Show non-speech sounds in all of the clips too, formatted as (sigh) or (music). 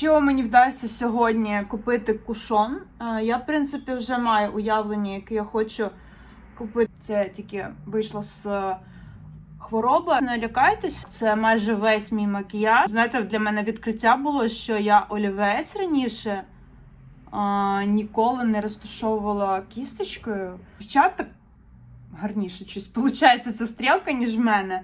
Якщо мені вдасться сьогодні купити кушон, е, я в принципі вже маю уявлення, яке я хочу купити. Це тільки вийшло з хвороби. Не лякайтесь, це майже весь мій макіяж. Знаєте, для мене відкриття було, що я олівець раніше е, ніколи не розташовувала кісточкою. Дівчата гарніше щось виходить ця стрілка, ніж в мене.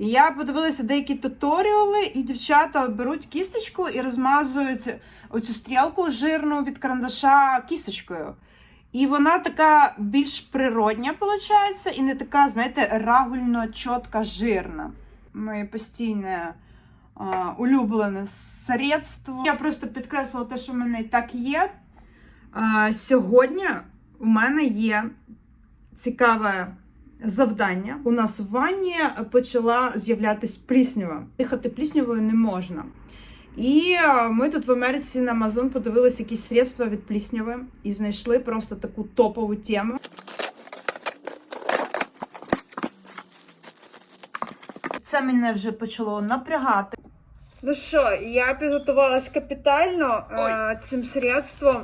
І я подивилася деякі туторіали, і дівчата беруть кісточку і розмазують оцю стрілку жирну від карандаша кісточкою. І вона така більш природня, виходить, і не така, знаєте, рагульно чітка жирна. Моє постійне а, улюблене средство. Я просто підкреслила те, що в мене і так є. А, сьогодні у мене є цікаве завдання. У нас в ванні почала з'являтись пліснява. Дихати пліснявою не можна. І е, ми тут в Америці на Amazon подивилися якісь средства від плісняви і знайшли просто таку топову тему. Це мене вже почало напрягати. Ну що, я підготувалась капітально е, цим средством.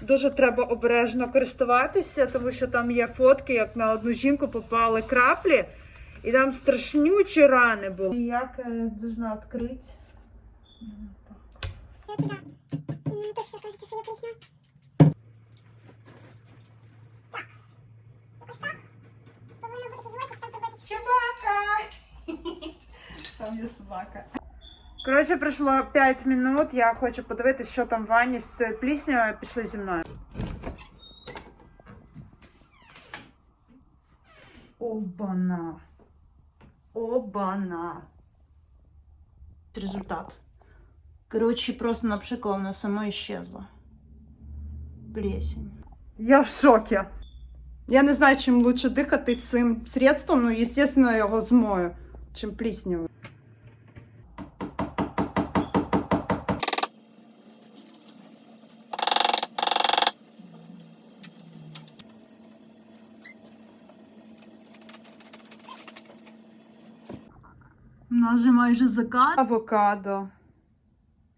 Дуже треба обережно користуватися, тому що там є фотки, як на одну жінку попали краплі, і там страшнючі рани були. Як я должна відкрити? Коротше, пройшло 5 минут. Я хочу подивитися, що там в ванні з цією пліснявою. Пішли зі мною. Обана. Обана. Результат. Коротше, просто напшикала, вона сама исчезла. Плесень. Я в шокі. Я не знаю, чим лучше дихати цим средством, ну, естественно, я його змою, чим пліснявою. Нас же майже закат. Авокадо.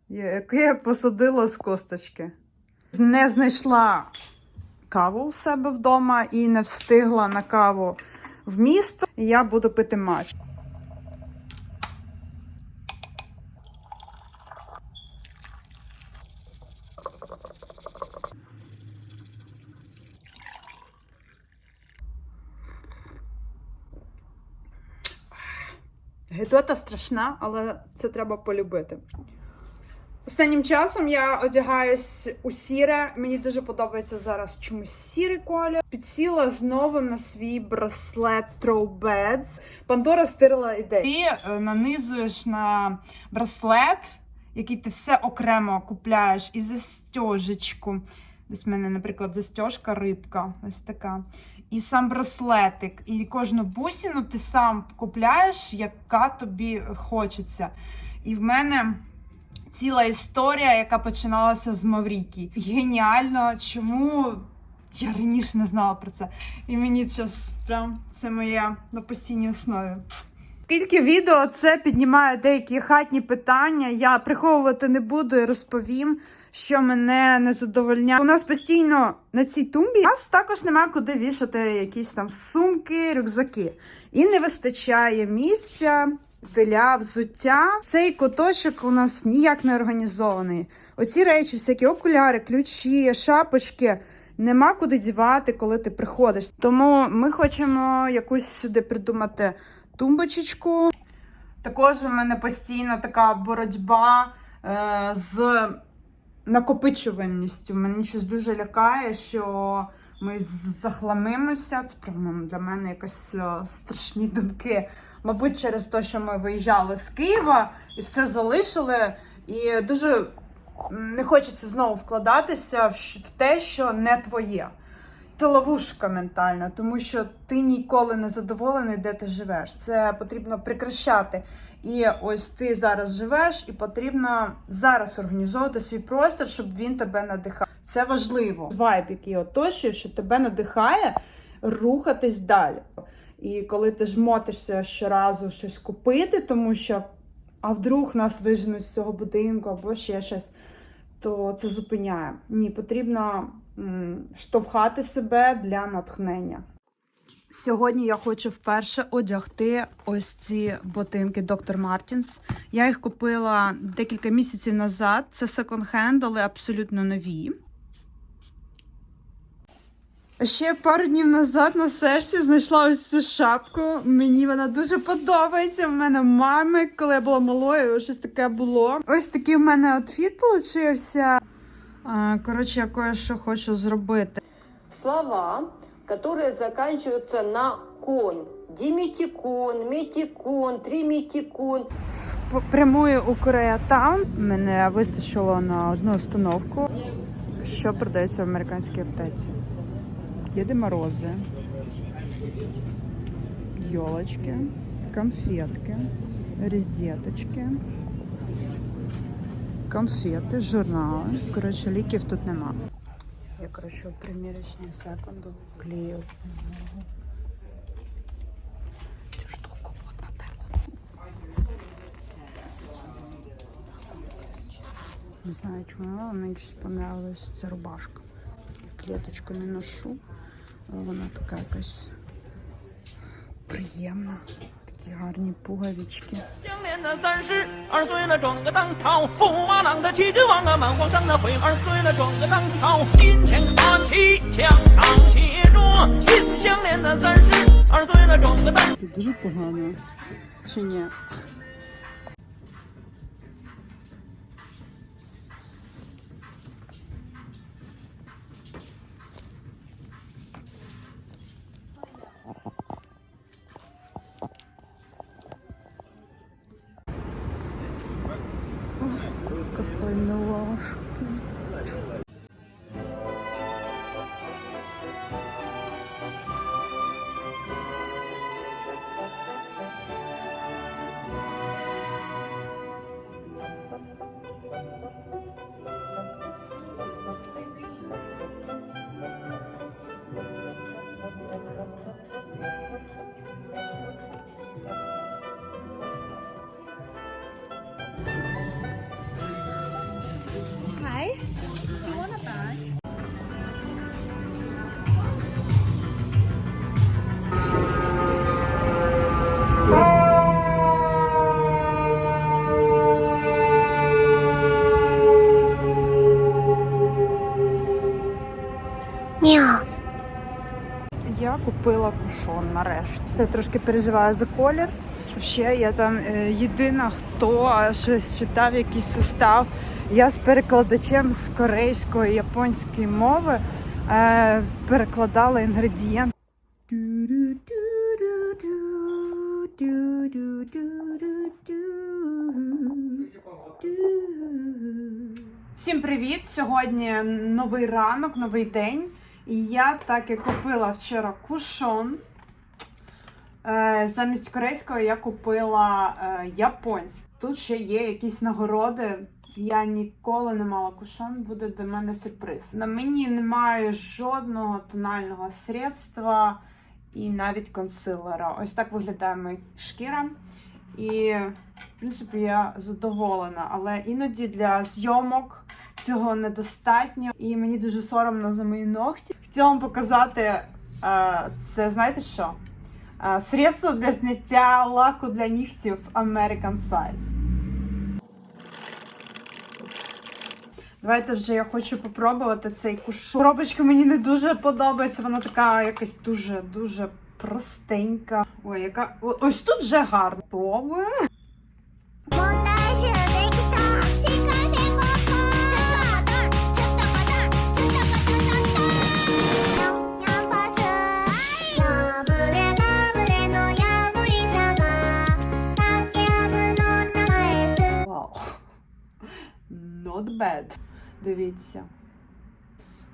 Яке я посадила з косточки. Не знайшла каву у себе вдома і не встигла на каву в місто. І я буду пити матч. Гедота страшна, але це треба полюбити. Останнім часом я одягаюсь у сіре. Мені дуже подобається зараз чомусь сірий колір. Підсіла знову на свій браслет Throwbeds. Пандора стирила ідею. Ти е, нанизуєш на браслет, який ти все окремо купляєш, і застежечку. Десь в мене, наприклад, застежка рибка. Ось така. І сам браслетик, і кожну бусину ти сам купляєш, яка тобі хочеться. І в мене ціла історія, яка починалася з Мавріки. Геніально, чому я раніше не знала про це. І мені зараз прям це моє на постійній основі. Скільки відео це піднімає деякі хатні питання, я приховувати не буду і розповім, що мене не задовольняє. У нас постійно на цій тумбі у нас також немає куди вішати якісь там сумки, рюкзаки. І не вистачає місця для взуття. Цей куточок у нас ніяк не організований. Оці речі, всякі окуляри, ключі, шапочки. Нема куди дівати, коли ти приходиш. Тому ми хочемо якусь сюди придумати тумбочечку. Також у мене постійно така боротьба е, з накопичуваністю. Мене щось дуже лякає, що ми захламимося. Це прямо для мене якось е, страшні думки. Мабуть, через те, що ми виїжджали з Києва і все залишили. І дуже не хочеться знову вкладатися в те, що не твоє. Це ловушка ментальна, тому що ти ніколи не задоволений, де ти живеш. Це потрібно прикрашати. І ось ти зараз живеш, і потрібно зараз організовувати свій простір, щоб він тебе надихав. Це важливо. Вайб, який оточує, що тебе надихає рухатись далі. І коли ти жмотишся щоразу щось купити, тому що а вдруг нас виженуть з цього будинку або ще щось, то це зупиняє. Ні, потрібно м, штовхати себе для натхнення. Сьогодні я хочу вперше одягти ось ці ботинки Dr. Martens. Я їх купила декілька місяців назад. Це секонд-хенд, але абсолютно нові. Ще пару днів назад на серці знайшла ось цю шапку. Мені вона дуже подобається. У мене мами, коли я була малою, щось таке було. Ось такий в мене outfit получився. Коротше, я кое-що хочу зробити. слова, которые заканчиваются на кон. Диметикон, метикон, триметикон. П- Прямую у Кореятаун. Мене вистачило на одну остановку. Що продається в американській аптеці? Діди Морози, йолочки, конфетки, розеточки, конфети, журнали. Коротше, ліків тут нема. Я, коротше, у примірочній секунду клею. Цю штуку от натерла. Не знаю чому, але мені щось понравилась ця рубашка. Клеточку не ношу, але вона така якась приємна. 家的你不会的去干。年的三十二岁了，壮个当朝，驸马郎的齐君王啊，满皇上的回二岁了，壮个当朝。金天他起枪上起桌，金项链的三十二岁了，壮个当。这都是不好的，去年。Я трошки переживаю за колір. Ще я там е, єдина, хто щось читав, якийсь состав. Я з перекладачем з корейської японської мови е, перекладала інгредієнти. Всім привіт! Сьогодні новий ранок, новий день. І я так і купила вчора кушон. Е, замість корейського я купила е. Тут ще є якісь нагороди. Я ніколи не мала кушон, буде для мене сюрприз. На мені немає жодного тонального средства і навіть консилера. Ось так виглядає моя шкіра. І, в принципі, я задоволена. Але іноді для зйомок цього недостатньо. І мені дуже соромно за мої ногті. Хотіла вам показати е, це, знаєте що? Средство для зняття лаку для нігтів American Size. Давайте вже я хочу попробувати цей кушу. Коробочка мені не дуже подобається. Вона така якась дуже дуже простенька. Ой, яка ось тут вже гарно. Пробуємо. Bad. Дивіться.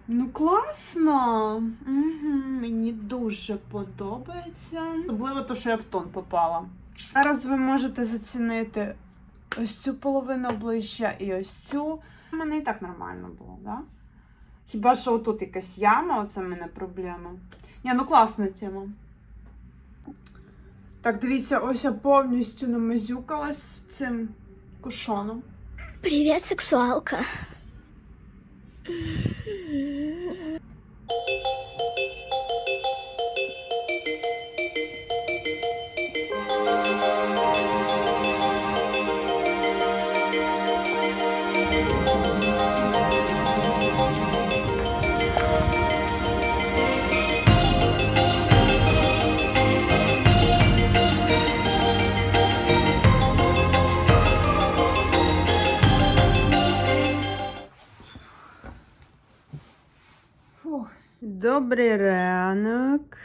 Ну, класно. Угу, мені дуже подобається. Особливо те, що я в тон попала. Зараз ви можете зацінити ось цю половину обличчя і ось цю. У мене і так нормально було, да? Хіба що отут якась яма, оце в мене проблема. Ні, ну класна тема. Так, дивіться, ось я повністю намазюкалась цим кушоном. Привет, сексуалка. Добрий ранок.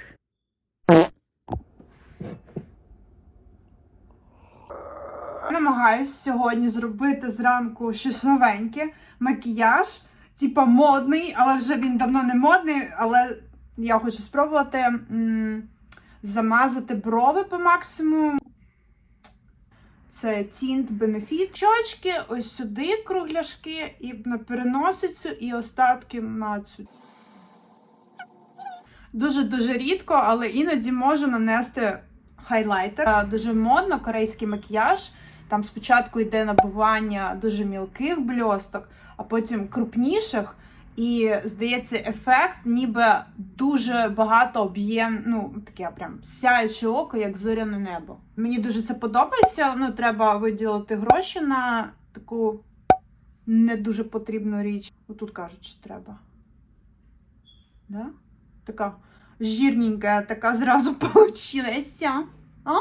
Намагаюсь сьогодні зробити зранку щось новеньке. Макіяж, типа модний, але вже він давно не модний. Але я хочу спробувати м, замазати брови по максимуму. Це тінт Benefit. Щочки, ось сюди кругляшки, і на переносицю, і остатки на цю Дуже-дуже рідко, але іноді можу нанести хайлайтер. Е, Дуже модно, корейський макіяж. Там спочатку йде набування дуже мілких бльосток, а потім крупніших. І здається, ефект, ніби дуже багато об'єм, ну таке прям сяюче око, як зоряне небо. Мені дуже це подобається. Ну, треба виділити гроші на таку не дуже потрібну річ. Отут кажуть, що треба. Да? Така жирненька, така зразу (laughs) получилася. А?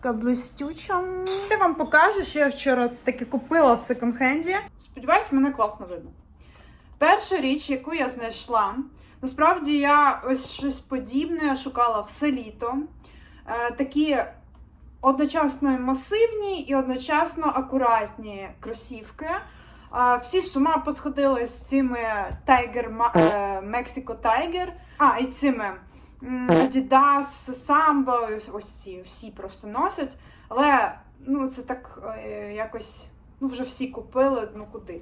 Така блистюча. Я вам покажу, що я вчора таки купила в секонд-хенді. Сподіваюсь, мене класно видно. Перша річ, яку я знайшла, насправді я ось щось подібне шукала все літо. Е, такі одночасно масивні і одночасно акуратні кросівки. Всі з ума посходили з цими е, Mexico Tiger, а і цими Adidas, Samba, ось- ось ці всі просто носять. Але ну це так е, якось ну вже всі купили, ну куди.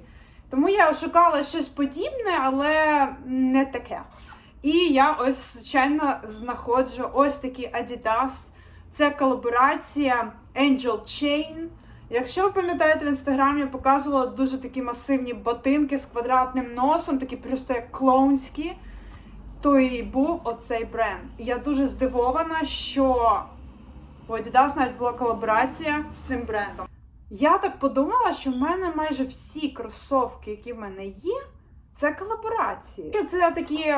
Тому я шукала щось подібне, але не таке. І я ось звичайно знаходжу ось такі Adidas. Це колаборація Angel Chain. Якщо ви пам'ятаєте, в інстаграмі я показувала дуже такі масивні ботинки з квадратним носом, такі просто як клоунські, то і був оцей бренд. Я дуже здивована, що у Adidas навіть була колаборація з цим брендом. Я так подумала, що в мене майже всі кросовки, які в мене є, це колаборації. Це такі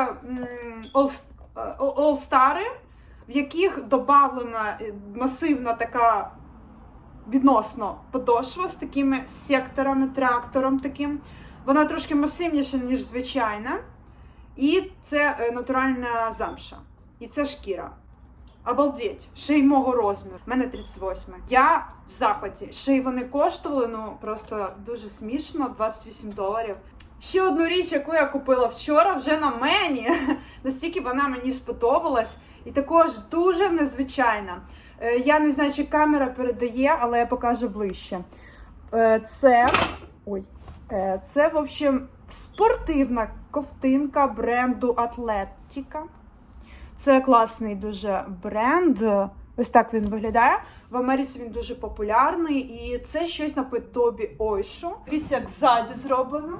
all- е, в яких додавлена масивна така відносно подошва з такими секторами, трактором таким. Вона трошки масивніша, ніж звичайна. І це е, натуральна замша. І це шкіра. Обалдеть, ще й мого розміру. У мене 38. Я в захваті. Ще й вони коштували, ну просто дуже смішно, 28 доларів. Ще одну річ, яку я купила вчора, вже на мені. (laughs) Настільки вона мені сподобалась. І також дуже незвичайна. Е, Я не знаю, чи камера передає, але я покажу ближче. Е, Це. Ой. Е, Це, в общем, спортивна ковтинка бренду Атлетіка. Це класний дуже бренд. Ось так він виглядає. В Америці він дуже популярний, і це щось наподобі ойшу. Дивіться, як ззаді зроблено.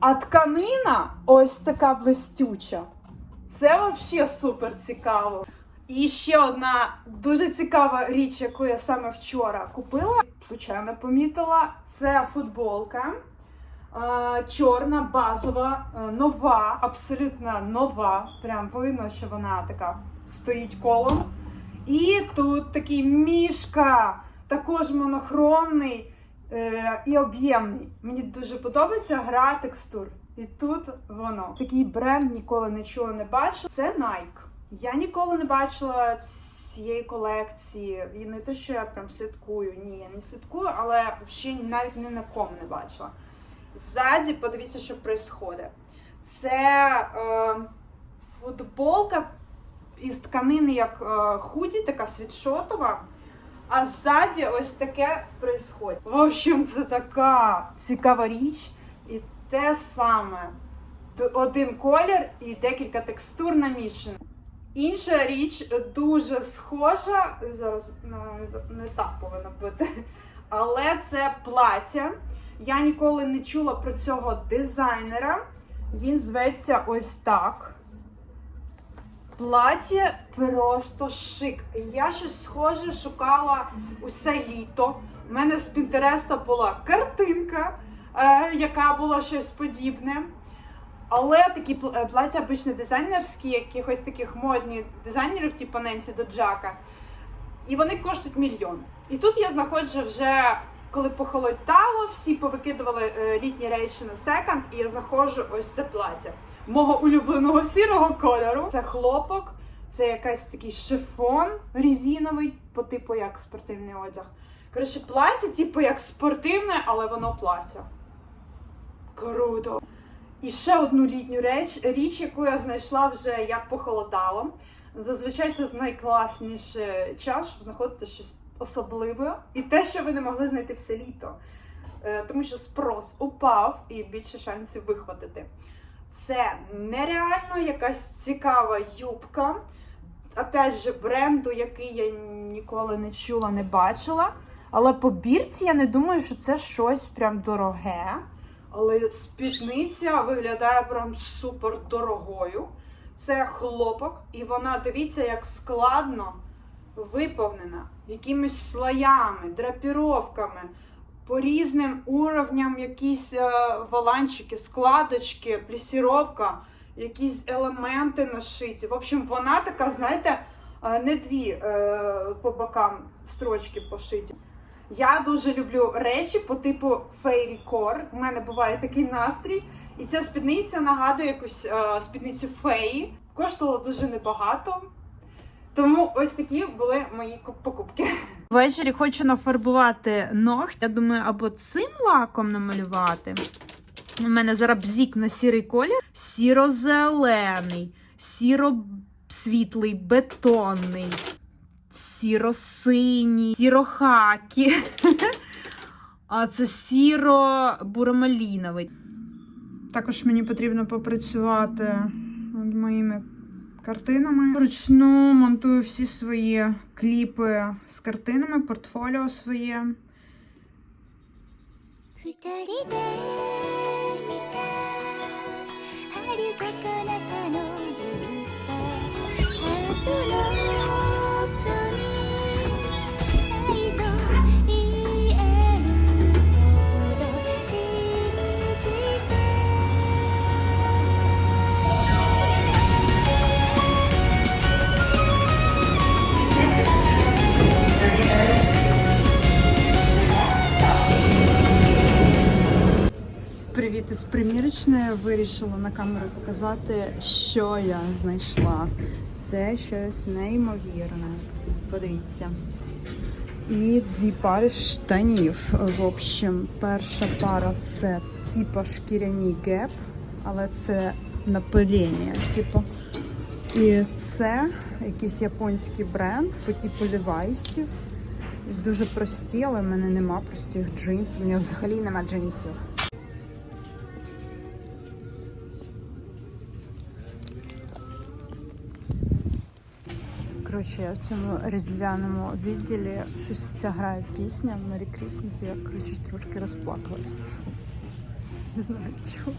А тканина ось така блистюча. Це взагалі супер цікаво. І ще одна дуже цікава річ, яку я саме вчора купила, случайно помітила, це футболка. Чорна, базова, е, нова, абсолютно нова. Прям видно, що вона така стоїть колом. І тут такий мішка, також монохромний е, і об'ємний. Мені дуже подобається гра текстур. І тут воно. Такий бренд ніколи чула, не бачила. Це Nike. Я ніколи не бачила цієї колекції. І не те, що я прям слідкую. Ні, я не слідкую, але ще навіть ні на ком не бачила. Ззаді, подивіться, що відбувається. Це е, футболка із тканини, як е, худі, така світшотова. А ззаді ось таке відбувається. В общем, це така цікава річ. І те саме. Один колір і декілька текстур намішані. Інша річ е, дуже схожа. Зараз ну, не так повинно бути. Але це плаття. Я ніколи не чула про цього дизайнера. Він зветься ось так. Плаття просто шик. Я щось схоже шукала усе літо. У мене з Пінтереста була картинка, е, яка була щось подібне. Але такі е, плаття обично дизайнерські, якихось таких модних дизайнерів, типу Ненсі Доджака. І вони коштують мільйон. І тут я знаходжу вже, коли похолодало, всі повикидували е, літні речі на секонд, і я знаходжу ось це плаття мого улюбленого сірого кольору. Це хлопок, це якийсь такий шифон різиновий, по типу як спортивний одяг. Коротше, плаття, типу як спортивне, але воно плаття. Круто! І ще одну літню реч, річ, яку я знайшла вже як похолодало. Зазвичай це найкласніший час, щоб знаходити щось особливе. І те, що ви не могли знайти все літо. Е, Тому що спрос упав і більше шансів вихватити. Це нереально якась цікава юбка. Опять же, бренду, який я ніколи не чула, не бачила. Але по бірці я не думаю, що це щось прям дороге. Але спідниця виглядає прям супер дорогою. Це хлопок, і вона, дивіться, як складно виповнена якимись слоями, драпіровками, по різним уровням якісь е, воланчики, складочки, плісіровка, якісь елементи нашиті. В общем, вона така, знаєте, е, не дві е, по бокам строчки пошиті. Я дуже люблю речі по типу фейрі кор. У мене буває такий настрій. І ця спідниця нагадує якусь е, спідницю феї. Коштувала дуже небагато. Тому ось такі були мої покупки. Ввечері хочу нафарбувати ногті. Я думаю, або цим лаком намалювати. У мене зараз бзік на сірий колір, сіро-зелений, сіро-світлий, бетонний, сіро-синій, сіро-хакі. (laughs) А це сіро-буромаліновий. Також мені потрібно попрацювати над моїми картинами. Вручну монтую всі свої кліпи з картинами, портфоліо своє. Вирішила на камеру показати, що я знайшла. Це щось неймовірне. Подивіться. І дві пари штанів. В общем, перша пара це типа шкіряні геп, але це напилення. Типу. І це якийсь японський бренд по типу лівайсів. І Дуже прості, але в мене нема простих джинсів. У мене взагалі нема джинсів. Коротше, в цьому різдвяному відділі щось ця грає пісня Merry Christmas, я коротше трошки розплакалась. Не знаю чого.